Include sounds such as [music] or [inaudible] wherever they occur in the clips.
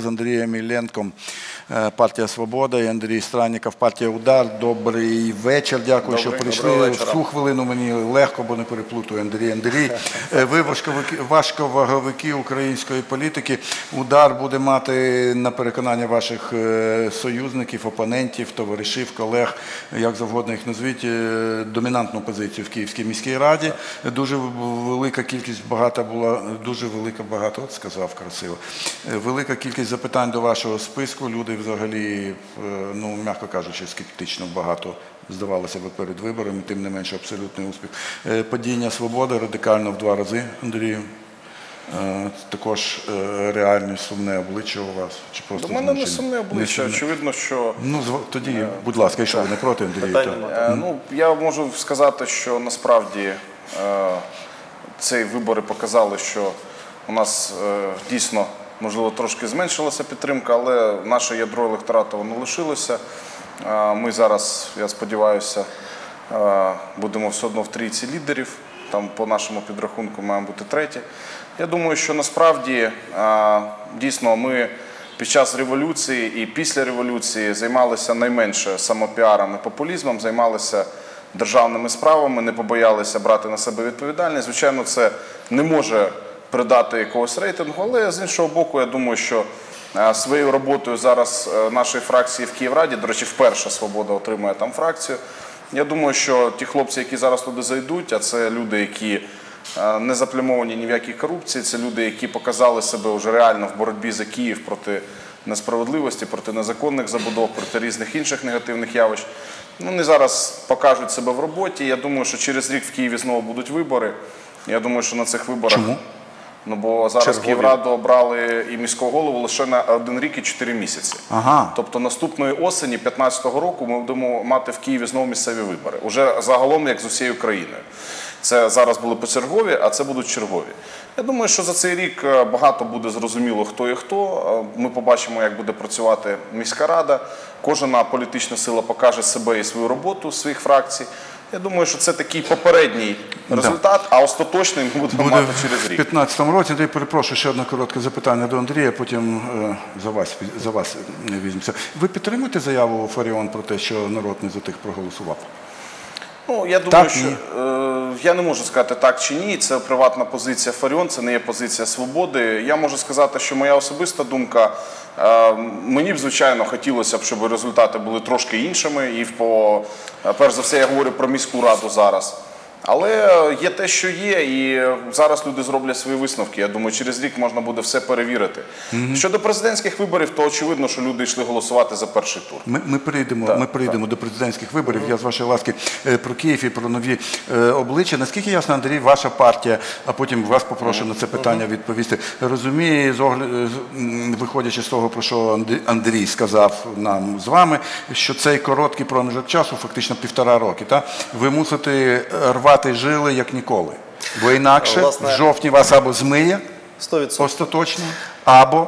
З Андрієм Ілленком, е, партія Свобода і Андрій Странніков, партія Удар. Добрий вечір. Дякую, що прийшли. В цю хвилину мені легко, бо не переплутаю Андрій. Андрій, е, ви важковики- важковаговики української політики. Удар буде мати на переконання ваших е, союзників, опонентів, товаришів, колег, як завгодно їх назвіть, е, домінантну позицію в Київській міській раді. Дуже велика кількість багата була, дуже велика багато, от сказав красиво. Е, Велика кількість запитань до вашого списку. Люди взагалі, е, ну м'яко кажучи, скептично багато здавалося би перед виборами, тим не менше абсолютний успіх. Е, Падіння свободи радикально в два рази, Андрію. Е, Також реальне сумне обличчя у вас. Чи просто До мене не сумне обличчя. сумне? Очевидно, що Ну, тоді, будь ласка, якщо ви не проти. Питань то- Е, Ну, я можу сказати, що насправді е, ці вибори показали, що у нас е, дійсно, можливо, трошки зменшилася підтримка, але наше ядро електорату воно лишилося. Ми зараз, я сподіваюся, будемо все одно в трійці лідерів. Там по нашому підрахунку маємо бути треті. Я думаю, що насправді дійсно ми під час революції і після революції займалися найменше самопіаром і популізмом, займалися державними справами, не побоялися брати на себе відповідальність. Звичайно, це не може придати якогось рейтингу, але з іншого боку, я думаю, що е, своєю роботою зараз е, нашої фракції в Київраді, до речі, вперше свобода отримує там фракцію. Я думаю, що ті хлопці, які зараз туди зайдуть, а це люди, які е, не заплямовані ні в якій корупції, це люди, які показали себе вже реально в боротьбі за Київ проти несправедливості, проти незаконних забудов, проти різних інших негативних явищ. Ну, Вони зараз покажуть себе в роботі. Я думаю, що через рік в Києві знову будуть вибори. Я думаю, що на цих виборах. Чому? Ну бо зараз Чергові. Київраду обрали і міського голову лише на один рік і чотири місяці. Ага. Тобто наступної осені 2015 року ми будемо мати в Києві знову місцеві вибори. Уже загалом, як з усією країною. Це зараз були почергові, а це будуть чергові. Я думаю, що за цей рік е, багато буде зрозуміло, хто і хто. Е, Ми побачимо, як буде працювати міська рада. Кожна політична сила покаже себе і свою роботу своїх фракцій. Я думаю, що це такий попередній результат, а остаточний ми будемо Буде мати через в рік. 2015 році. Я перепрошую ще одне коротке запитання до Андрія, потім е, за вас за вас візьмемося. Ви підтримуєте заяву Фаріон про те, що народ не за тих проголосував? Ну, я думаю, Так, що е, я не можу сказати так чи ні. Це приватна позиція Фаріон, це не є позиція свободи. Я можу сказати, що моя особиста думка. Е, мені б звичайно хотілося б, щоб результати були трошки іншими. І по е, перш за все, я говорю про міську раду зараз. Але є те, що є, і зараз люди зроблять свої висновки. Я думаю, через рік можна буде все перевірити. Щодо президентських виборів, то очевидно, що люди йшли голосувати за перший тур. Ми, ми прийдемо, ми прийдемо до президентських виборів. Я з вашої ласки е, про Київ і про нові е, обличчя. Наскільки ясно, Андрій, ваша партія, а потім вас попрошу на це питання відповісти. Розуміє, виходячи з того, про що Андрій сказав нам з вами, що цей короткий проміжок часу, фактично півтора роки, та ви мусите рвати жили як ніколи. Бо інакше Власне- в жовтні вас або змиє 100%. остаточно, або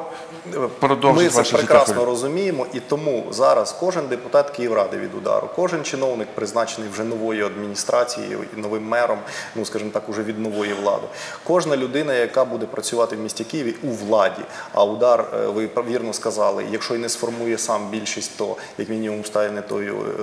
продовжить Ми це ваше життя. прекрасно розуміємо, і тому зараз кожен депутат Київради від удару, кожен чиновник, призначений вже новою адміністрацією новим мером, ну скажімо так, уже від нової влади. Кожна людина, яка буде працювати в місті Києві у владі. А удар, е, ви вірно сказали, якщо й не сформує сам більшість, то як мінімум стане тою е,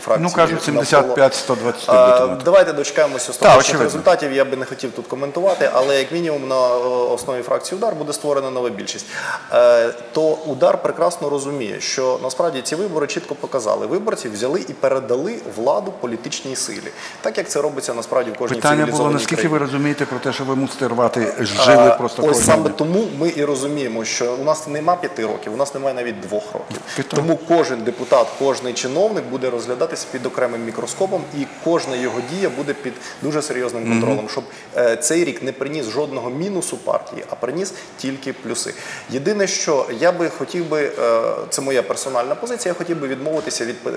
фракцією. Ну, кажуть, навколо. 75-120 буде. Давайте дочекаємося остаточних результатів. Я би не хотів тут коментувати, але як мінімум на е, основі фракції удар буде створена нова більшість. Е, То удар прекрасно розуміє, що насправді ці вибори чітко показали. Виборці взяли і передали владу політичній силі, так як це робиться насправді в кожній Питання було, наскільки країні. ви розумієте про те, що ви мусите рвати жили А, просто Ось саме дня? тому ми і розуміємо, що у нас нема п'яти років, у нас немає навіть двох років. Питання. Тому кожен депутат, кожен чиновник буде розглядатися під окремим мікроскопом, і кожна його дія буде під дуже серйозним контролем, щоб е, цей рік не приніс жодного мінусу партії, а приніс тільки плюси. Єдине, що я би хотів би, е, це моя персональна позиція, я хотів би відмовитися від е,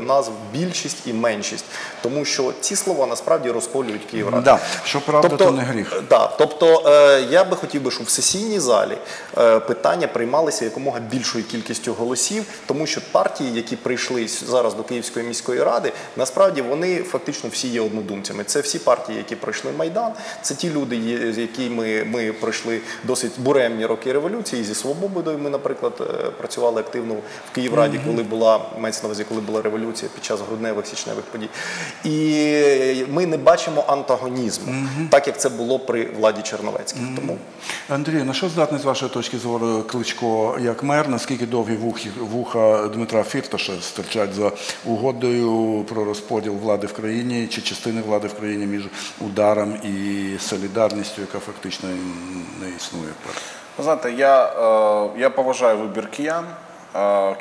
назв більшість і меншість, тому що ці слова насправді розколюють Київраду. Да, що правда, то не гріх. Да, тобто е, я би хотів би, щоб в сесійній залі питання приймалися якомога більшою кількістю голосів, тому що партії, які прийшли зараз до Київської міської ради, насправді вони фактично всі є однодумцями. Це всі партії, які пройшли майдан, це ті люди, з якими ми пройшли досить буремні роки революції зі свободою. Ми, наприклад, е, працювали активно в Київраді, коли була мається на увазі, коли була революція під час грудневих січневих подій. І ми не бачимо антагонізму, так як це було при владі Черновецьких. Тому Андрій, на що здатний з вашої точки зору Кличко як мер? Наскільки довгі вухи, вуха Дмитра Фірташа стирчать за угодою про розподіл влади в країні чи частини влади в країні між ударом і солідарністю, яка фактично не існує? Ви знаєте, я, е, я поважаю вибір киян.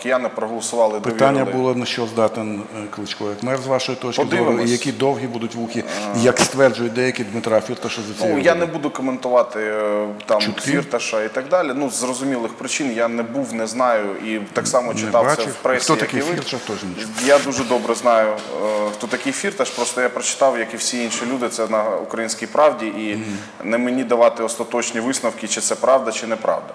Кияни проголосували Питання було на що здатен е, Кличко як мер з вашої точки зору, і які довгі будуть вухи, як стверджують деякі Дмитра Фірташа за Ну, я не буду коментувати е, там Чутки? Фірташа і так далі. Ну, з зрозумілих причин я не був, не знаю і так само читав це в пресі. Хто такий. Фірташ, теж не. Я дуже добре знаю, е, хто такий Фірташ. Просто я прочитав, як і всі інші люди, це на українській правді, і не мені давати остаточні висновки, чи це правда, чи неправда.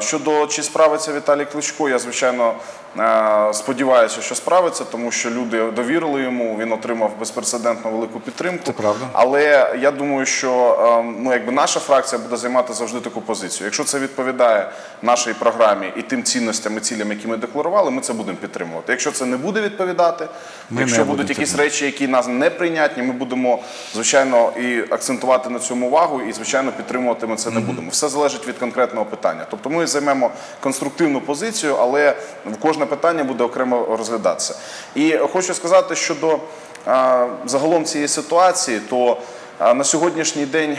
Щодо чи справиться Віталій Кличко, я звичайно. е, Сподіваюся, що справиться, тому що люди довірили йому. Він отримав безпрецедентно велику підтримку. Це правда. Але я думаю, що ем, ну, якби наша фракція буде займати завжди таку позицію. Якщо це відповідає нашій програмі і тим цінностям і цілям, які ми декларували, ми це будемо підтримувати. Якщо це не буде відповідати, Ми якщо будуть якісь речі, які нас неприйнятні, ми будемо звичайно і акцентувати на цьому увагу, і звичайно підтримувати ми це не будемо. Все залежить від конкретного питання. Тобто ми займемо конструктивну позицію, але кожне питання буде окремо розглядатися. І хочу сказати щодо а, загалом цієї ситуації, то на сьогоднішній день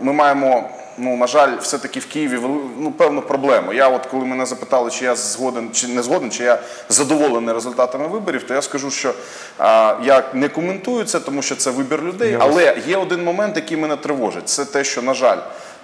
ми маємо. Ну, на жаль, все-таки в Києві ну, певну проблему. Я, от коли мене запитали, чи я згоден, чи не згоден, чи я задоволений результатами виборів, то я скажу, що а, я не коментую це, тому що це вибір людей. Але є один момент, який мене тривожить. Це те, що, на жаль,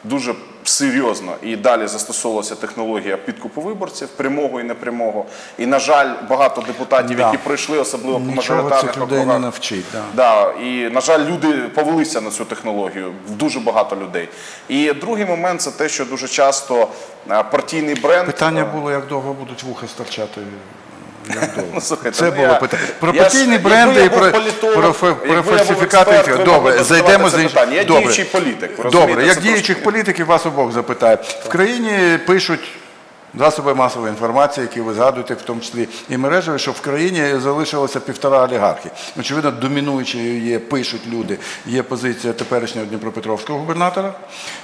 дуже серйозно і далі застосовувалася технологія підкупу виборців, прямого і непрямого. І, на жаль, багато депутатів, Да. які пройшли, особливо по мажоритарних округах, навчить. Да. Да, і на жаль, люди повелися на цю технологію. Дуже багато людей. І другий момент це те, що дуже часто партійний бренд Питання е, було, як довго будуть вуха стирчати. Ну, слухайте, Це ну, було я- питання. Про я ж- партійні якби бренди я і був про, політолог, про, фе- якби про був фальсифікати. експерт, ви Добре, могли б зайдемо задавати за це інші. питання. Я Добре. діючий політик, ви Добре, розумієте, як це діючих політиків вас обох запитаю. В країні пишуть. Засоби масової інформації, які ви згадуєте, в тому числі і мережеві, що в країні залишилося півтора олігархи. Очевидно, домінуючою є, пишуть люди, є позиція теперішнього Дніпропетровського губернатора,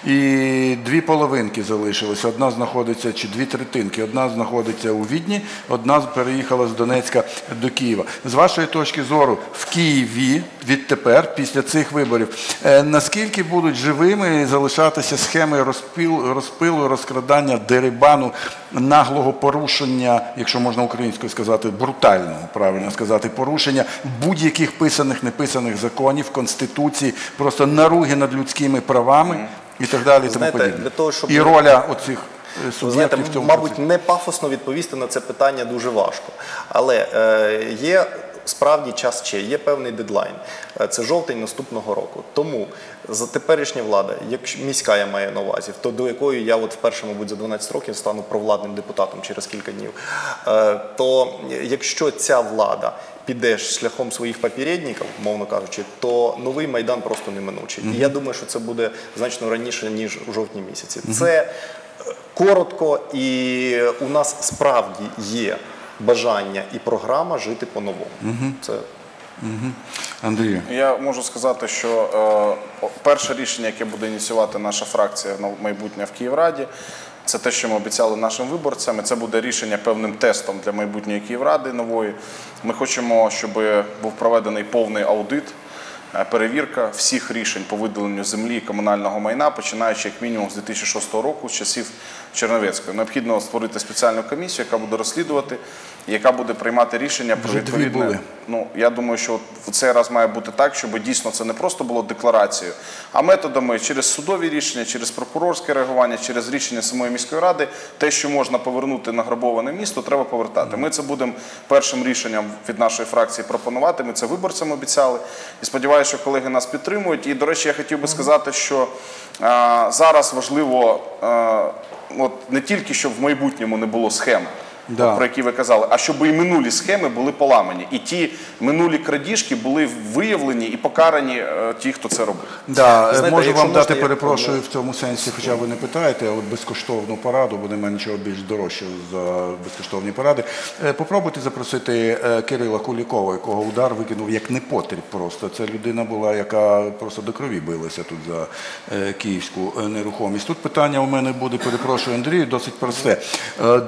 і дві половинки залишилися. Одна знаходиться, чи дві третинки, одна знаходиться у Відні, одна переїхала з Донецька до Києва. З вашої точки зору, в Києві відтепер, після цих виборів, е, наскільки будуть живими залишатися схеми розпил, розпилу, розкрадання, дерибану, наглого порушення, якщо можна українською сказати, брутального, правильно сказати, порушення будь-яких писаних, неписаних законів, конституції, просто наруги над людськими правами і так далі. Знаєте, тому подібне. для того, щоб- І роля оцих е, знаєте, мабуть, не пафосно відповісти на це питання дуже важко. Але е, є справді час ще, є певний дедлайн. Е, Це жовтень наступного року. Тому за теперішня влада, якщо міська я маю на увазі, то до якої я от вперше, мабуть, за 12 років стану провладним депутатом через кілька днів. е, То якщо ця влада піде шляхом своїх попередників, мовно кажучи, то новий майдан просто неминучий. І я думаю, що це буде значно раніше ніж у жовтні місяці. Це коротко, і у нас справді є бажання і програма жити по-новому. Це Андрію. Я можу сказати, що е, перше рішення, яке буде ініціювати наша фракція на майбутнє в Київраді, це те, що ми обіцяли нашим виборцям. і Це буде рішення певним тестом для майбутньої Київради нової. Ми хочемо, щоб був проведений повний аудит. е, Перевірка всіх рішень по видаленню землі і комунального майна, починаючи як мінімум з 2006 року, з часів Черновецької. Необхідно створити спеціальну комісію, яка буде розслідувати, яка буде приймати рішення про відповідне. Ну я думаю, що в цей раз має бути так, щоб дійсно це не просто було декларацією, а методами через судові рішення, через прокурорське реагування, через рішення самої міської ради, те, що можна повернути награбоване місто, треба повертати. Ми це будемо першим рішенням від нашої фракції пропонувати. Ми це виборцям обіцяли. І сподіваюся, що колеги нас підтримують. І до речі, я хотів би сказати, що зараз важливо от не тільки щоб в майбутньому не було схем. Да. про які ви казали, а щоб і минулі схеми були поламані, і ті минулі крадіжки були виявлені і покарані е, ті, хто це робив. Да, Знаєте, можу вам дати, можна, я- перепрошую в цьому сенсі, хоча ви не питаєте, а от безкоштовну пораду, бо немає нічого більш дорожчого за безкоштовні поради. Е, Попробуйте запросити е, Кирила Кулікова, якого удар викинув як непотріб просто. Це людина була, яка просто до крові билася тут за е, київську е, нерухомість. Тут питання у мене буде, перепрошую, Андрію, досить просте. Е,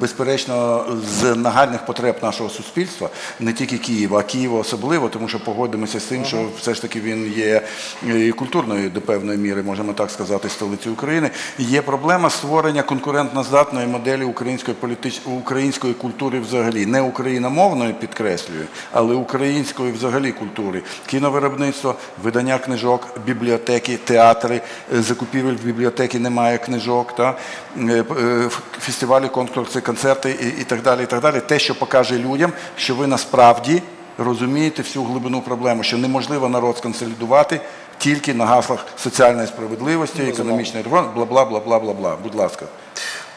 безперечно, з нагальних потреб нашого суспільства, не тільки Києва, а Києва особливо, тому що погодимося з тим, що все ж таки він є е, і культурною до певної міри, можемо так сказати, столицею України. Є проблема створення конкурентно-здатної моделі української політич... української культури взагалі, не україномовної підкреслюю, але української взагалі культури. Кіновиробництво, видання книжок, бібліотеки, театри, е, закупівель в бібліотеки немає книжок, та? е, е, фестивалі, конкурси, концерти і, і так далі. І так далі. Те, що покаже людям, що ви насправді розумієте всю глибину проблеми, що неможливо народ сконсолідувати тільки на гаслах соціальної справедливості, економічної реформи, бла бла бла бла бла бла. Будь ласка,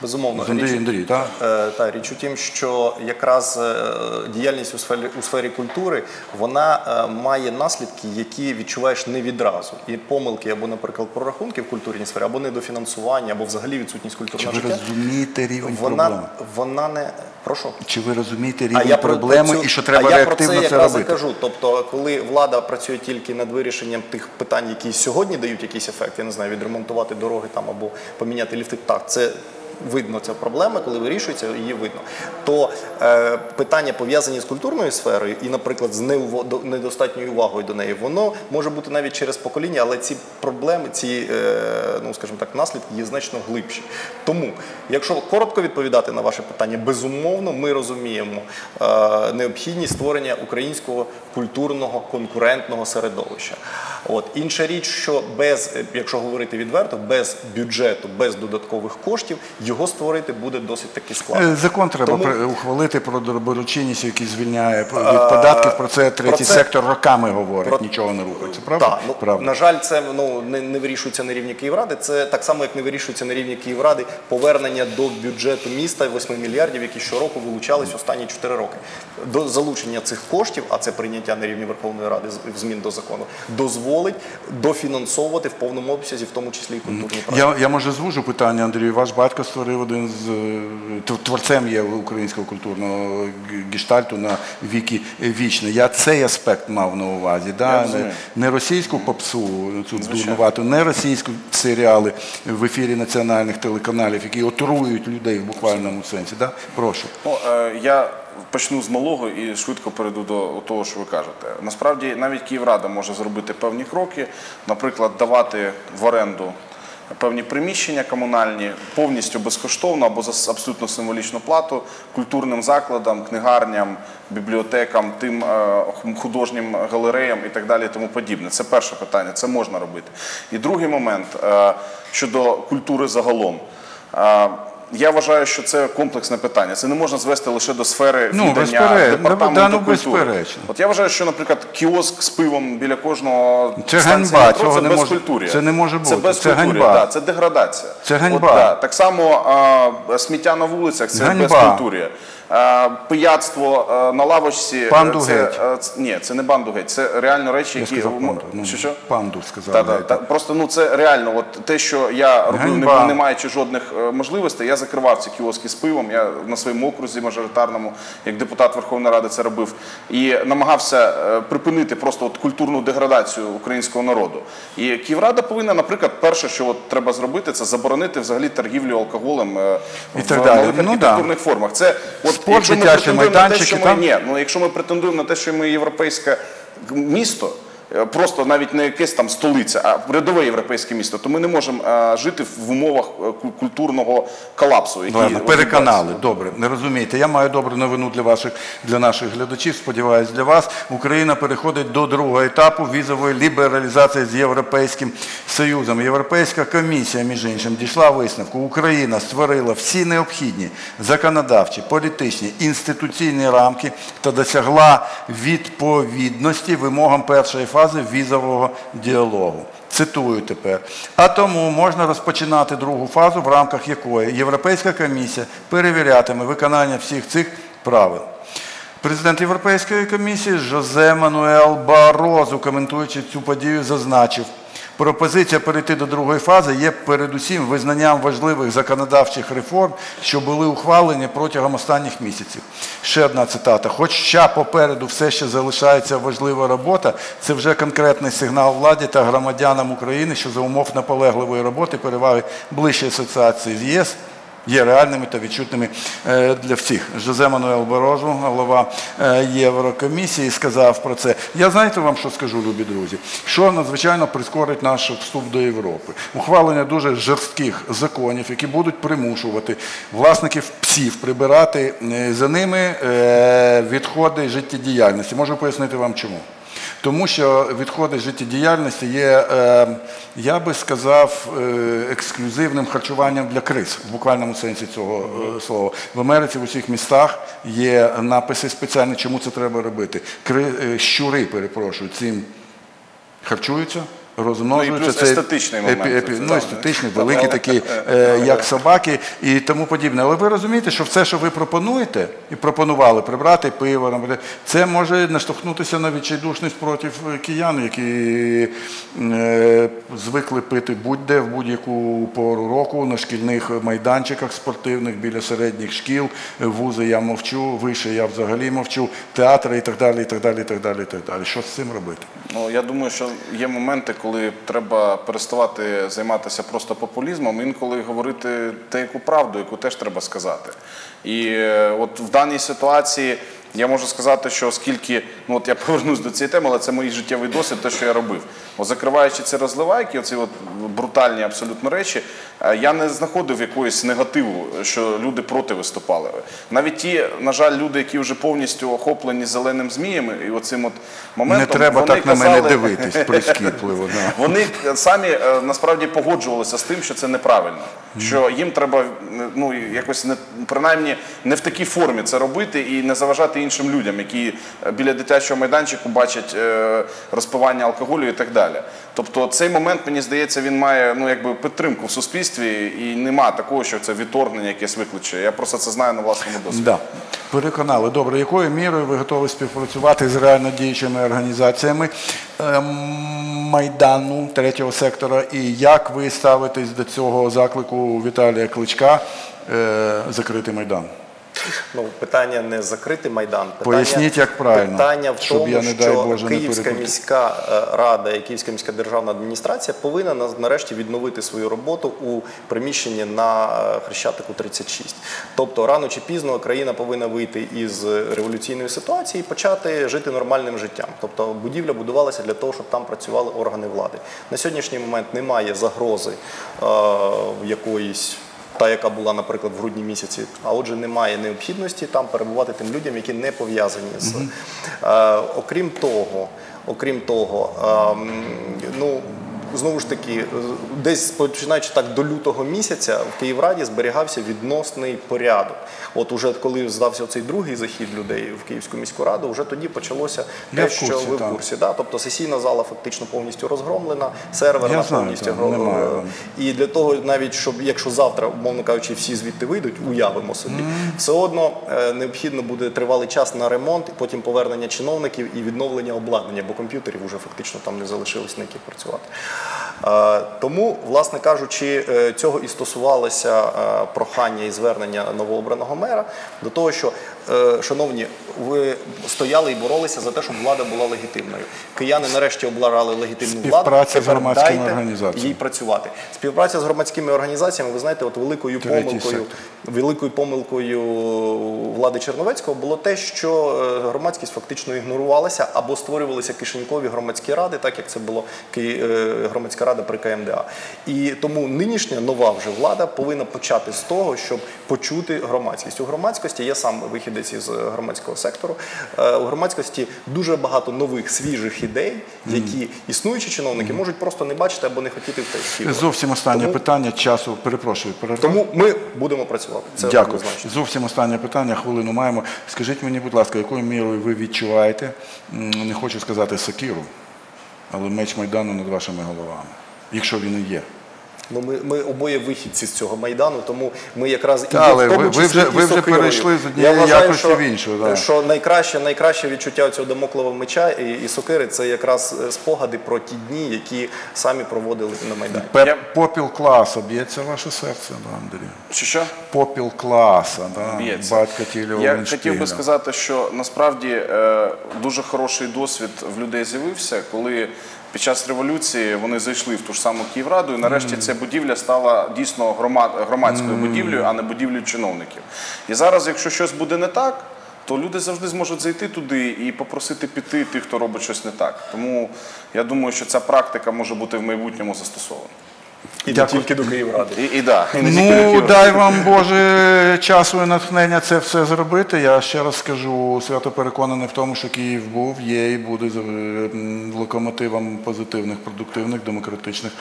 Безумовно, Андрій річ, Андрій, е, та річ у тім, що якраз е, діяльність у сфері у сфері культури вона е, має наслідки, які відчуваєш не відразу. І помилки або, наприклад, прорахунки в культурній сфері, або недофінансування, або взагалі відсутність Чи культурного ви життя. розумієте рівень Вона, проблеми? вона не прошу. Чи ви розумієте А рівень я про- проблеми цю- і що треба а я про це це якраз кажу. Тобто, коли влада працює тільки над вирішенням тих питань, які сьогодні дають якийсь ефект, я не знаю, відремонтувати дороги там або поміняти ліфти, так це. Видно ця проблема, коли вирішується, її видно. То е, питання пов'язані з культурною сферою і, наприклад, з недостатньою увагою до неї, воно може бути навіть через покоління, але ці проблеми, ці, е, ну скажімо так, наслідки є значно глибші. Тому, якщо коротко відповідати на ваше питання, безумовно, ми розуміємо е, необхідність створення українського культурного конкурентного середовища. От інша річ, що без, е, якщо говорити відверто, без бюджету, без додаткових коштів його створити буде досить таки складно. Е, Закон треба Тому- ухвалити про доброчинність, який звільняє від податків. Про це третій це- сектор роками говорить, Про- нічого не рухається. Правда? Так, ну, правда. на жаль, це ну не, не вирішується на рівні Київради. Це так само, як не вирішується на рівні Київради повернення до бюджету міста 8 мільярдів, які щороку вилучались останні 4 роки. До залучення цих коштів, а це прийняття на рівні Верховної Ради змін до закону, дозволить дофінансовувати в повному обсязі, в тому числі і культурні проекти. Я, я може звужу питання, Андрію. Ваш батько створив один з е, творцем є українського культурного гештальту на віки вічне. Я цей аспект мав на увазі. Да? Не, не російську попсу, цю дурнувату, не російську серіали в ефірі національних телеканалів, які отруюють людей в буквальному сенсі. Да? Прошу. Ну, е, я почну з малого і швидко перейду до того, що ви кажете. Насправді навіть Київрада може зробити певні кроки, наприклад, давати в оренду. Певні приміщення комунальні повністю безкоштовно або за абсолютно символічну плату культурним закладам, книгарням, бібліотекам, тим е, художнім галереям і так далі, тому подібне. Це перше питання, це можна робити. І другий момент е, щодо культури загалом. Я вважаю, що це комплексне питання. Це не можна звести лише до сфери Ну, відання департаменту Да, ну, культури. безперечно. От я вважаю, що, наприклад, кіоск з пивом біля кожного Це станції ганьба, метро, це не може- безкультур'я. це не може Це бути, це безкультур'я, ганьба. да, це деградація. Це ганьба. От, да. Так само а, сміття на вулицях це Ганьба. А, пияцтво на лавочці. Панду це, геть. ні, це не банду геть, це реально речі, Я які сказав панду. Ну, що, що? Панду сказав. Та, та, та. Просто ну це реально, от те, що я робив, не, не маючи жодних е, можливостей, я закривав ці кіоски з пивом. Я на своєму окрузі мажоритарному, як депутат Верховної Ради, це робив і намагався е, припинити просто от культурну деградацію українського народу. І Київрада повинна, наприклад, перше, що от треба зробити, це заборонити взагалі торгівлю алкоголем е, І в так далі. Ну, і да. культурних формах. Це от Спорт, дитячі майданчики, ні, ну якщо ми претендуємо на те, що ми європейське місто. Е, Просто навіть не якесь там столиця, а рядове європейське місто, то ми не можемо е, жити в умовах е, культурного колапсу. Ладно, переконали. Добре, не розумієте. Я маю добру новину для ваших для наших глядачів. Сподіваюсь, для вас. Україна переходить до другого етапу візової лібералізації з Європейським Союзом. Європейська комісія, між іншим, дійшла висновку. Україна створила всі необхідні законодавчі, політичні, інституційні рамки та досягла відповідності вимогам першої фази фази візового діалогу. Цитую тепер. А тому можна розпочинати другу фазу, в рамках якої Європейська комісія перевірятиме виконання всіх цих правил. Президент Європейської комісії Жозе Мануел Барозу, коментуючи цю подію, зазначив, пропозиція перейти до другої фази є передусім визнанням важливих законодавчих реформ, що були ухвалені протягом останніх місяців. Ще одна цитата. Хоча попереду все ще залишається важлива робота, це вже конкретний сигнал владі та громадянам України, що за умов наполегливої роботи переваги ближчої асоціації з ЄС є реальними та відчутними е, для всіх. Жозе Мануел Борожу, голова е, Єврокомісії, сказав про це. Я знаєте вам, що скажу, любі друзі, що надзвичайно прискорить наш вступ до Європи. Ухвалення дуже жорстких законів, які будуть примушувати власників псів прибирати е, за ними відходи життєдіяльності. Можу пояснити вам чому. Тому що відходи життєдіяльності є, е, я би сказав, е, ексклюзивним харчуванням для криз в буквальному сенсі цього е, слова. В Америці в усіх містах є написи спеціальні, чому це треба робити. Щури, перепрошую, цим харчуються. Розмножуються Ну, і плюс естетичний момент епі- епі- це, ну, естетичний, великі такі, е, як собаки і тому подібне. Але ви розумієте, що все, що ви пропонуєте і пропонували прибрати пиво, це може наштовхнутися на відчайдушність проти киян, які е, звикли пити будь-де в будь-яку пору року на шкільних майданчиках спортивних, біля середніх шкіл, вузи я мовчу, вище я взагалі мовчу, театри і так далі, і так далі, і так далі, і так далі. Що з цим робити? Ну, я думаю, що є моменти, коли треба переставати займатися просто популізмом, інколи говорити деяку правду, яку теж треба сказати. І е, от в даній ситуації я можу сказати, що оскільки, ну от я [laughs] повернусь до цієї теми, але це мій життєвий досвід, те, що я робив. О, закриваючи ці розливайки, оці от брутальні абсолютно речі, я не знаходив якоїсь негативу, що люди проти виступали. Навіть ті, на жаль, люди, які вже повністю охоплені зеленим зміями, і оцим от моментом Не треба вони так на мене казали- дивитись прискіпливо. [laughs] Вони самі е, насправді погоджувалися з тим, що це неправильно. Що їм треба ну якось не принаймні не в такій формі це робити і не заважати іншим людям, які е, біля дитячого майданчику бачать е, розпивання алкоголю і так далі. Тобто цей момент, мені здається, він має ну якби підтримку в суспільстві, і нема такого, що це відторгнення якесь викличе. Я просто це знаю на власному досвіді. Да. Переконали. Добре, якою мірою ви готові співпрацювати з реально діючими організаціями ем, Майдану третього сектора? І як ви ставитесь до цього заклику Віталія Кличка е, закрити Майдан? Ну, питання не закрити майдан. Питання, Поясніть, як правильно, Питання в щоб тому, я, не дай що Боже, не Київська переплутав. міська е, рада і Київська міська державна адміністрація повинна нарешті відновити свою роботу у приміщенні на е, Хрещатику 36. Тобто рано чи пізно країна повинна вийти із революційної ситуації і почати жити нормальним життям. Тобто будівля будувалася для того, щоб там працювали органи влади. На сьогоднішній момент немає загрози е, якоїсь та, яка була, наприклад, в грудні місяці. А отже, немає необхідності там перебувати тим людям, які не пов'язані з. Е, окрім того, окрім того, ем, ну. Знову ж таки, е, десь починаючи так до лютого місяця в Київраді зберігався відносний порядок. От уже коли здався цей другий захід людей в Київську міську раду, вже тоді почалося те, в що курсі, ви в курсі. Да? Тобто сесійна зала фактично повністю розгромлена, серверна знаю, повністю так, гро- немає. і для того, навіть щоб якщо завтра, умовно кажучи, всі звідти вийдуть, уявимо собі, все одно е, необхідно буде тривалий час на ремонт, потім повернення чиновників і відновлення обладнання, бо комп'ютерів вже фактично там не залишилось на яких працювати. Е, тому, власне кажучи, е, цього і стосувалося е, прохання і звернення новообраного мера до того, що, шановні, стояли і боролися за те, щоб влада була легітимною. Кияни нарешті обрали легітимну владу. Співпраця з Тепер громадськими дайте організаціями. їй працювати. Співпраця з громадськими організаціями, ви знаєте, от великою Третій помилкою, сектор. великою помилкою влади Черновецького було те, що е, громадськість фактично ігнорувалася або створювалися кишенькові громадські ради, так як це було е, громадська рада при КМДА. І тому нинішня нова вже влада повинна почати з того, щоб почути громадськість. У громадськості я сам вихідець із е, громадського сектору. Е, У громадськості дуже багато нових свіжих ідей, які існуючі чиновники можуть просто не бачити або не хотіти втілювати. Зовсім останнє Тому- питання часу. Перепрошую, перервав. Тому ми будемо працювати. Це Дякую. однозначно. Зовсім останнє питання, хвилину маємо. Скажіть мені, будь ласка, якою мірою ви відчуваєте, не хочу сказати сокиру, але меч Майдану над вашими головами, якщо він і є. Ну, ми, ми обоє вихідці з цього майдану, тому ми якраз і Та, є, але в тому ви- ви числі вже- ви вже перейшли з однієї якості що, в іншу, да. що найкраще, найкраще відчуття цього домоклого меча і, і сокири це якраз е, спогади про ті дні, які самі проводили на майдані. Пе- Я- Попіл класа б'ється ваше серце, да, Андрій? Чи що? Попіл класа, да, батька Тілі Я хотів би сказати, що насправді е, дуже хороший досвід в людей з'явився, коли під час революції вони зайшли в ту ж саму Київраду, і нарешті ця будівля стала дійсно громадською будівлею, а не будівлею чиновників. І зараз, якщо щось буде не так, то люди завжди зможуть зайти туди і попросити піти тих, хто робить щось не так. Тому я думаю, що ця практика може бути в майбутньому застосована. І не тільки до Київради. І, і, да, і не тільки до Ну, Києва. дай вам Боже часу і натхнення це все зробити. Я ще раз скажу, свято переконаний в тому, що Київ був, є і буде з- локомотивом позитивних, продуктивних, демократичних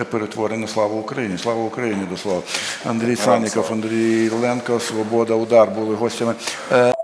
е, перетворень на славу Україні. Слава Україні до слова. Андрій Санніков, Андрій Ленко, Свобода, Удар були гостями. Е,